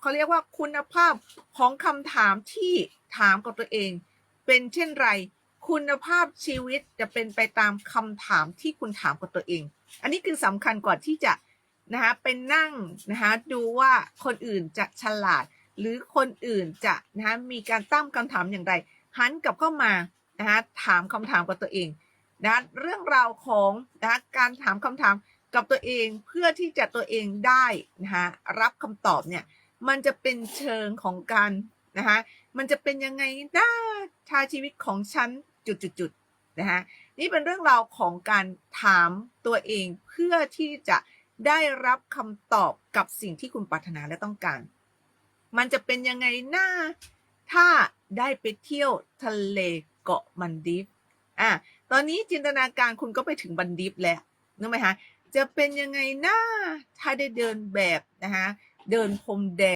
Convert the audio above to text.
เขาเรียกว่าคุณภาพของคำถามที่ถามกับตัวเอง เป็นเช่นไร คุณภาพชีวิตจะเป็นไปตามคำถามที่คุณถามกับตัวเอง อันนี้คือสำคัญกว่าที่จะนะคะเป็นนั่งนะคะดูว่าคนอื่นจะฉลาด หรือคนอื่นจะนะคะมีการตั้งคำถามอย่างไรหันกลับเข้ามานะคะถามคำถามกับตัวเองนะเรื่องราวของนะคะการถามคำถามกับตัวเองเพื่อที่จะตัวเองได้นะคะรับคำตอบเนี่ย มันจะเป็นเชิงของการนะคะมันจะเป็นยังไงนะชาชีวิตของฉันจุดๆๆนะคะนี่เป็นเรื่องราวของการถามตัวเองเพื่อที่จะได้รับคำตอบกับสิ่งที่คุณปรารถนาและต้องการ มันจะเป็นยังไงนะถ้าได้ไปเที่ยวทะเลเกาะมันดิฟอะตอนนี้จินตนาการคุณก็ไปถึงบันดิฟแล้วนึกไหมคะจะเป็นยังไงนะถ้าได้เดินแบบนะคะ เดินพรมแดง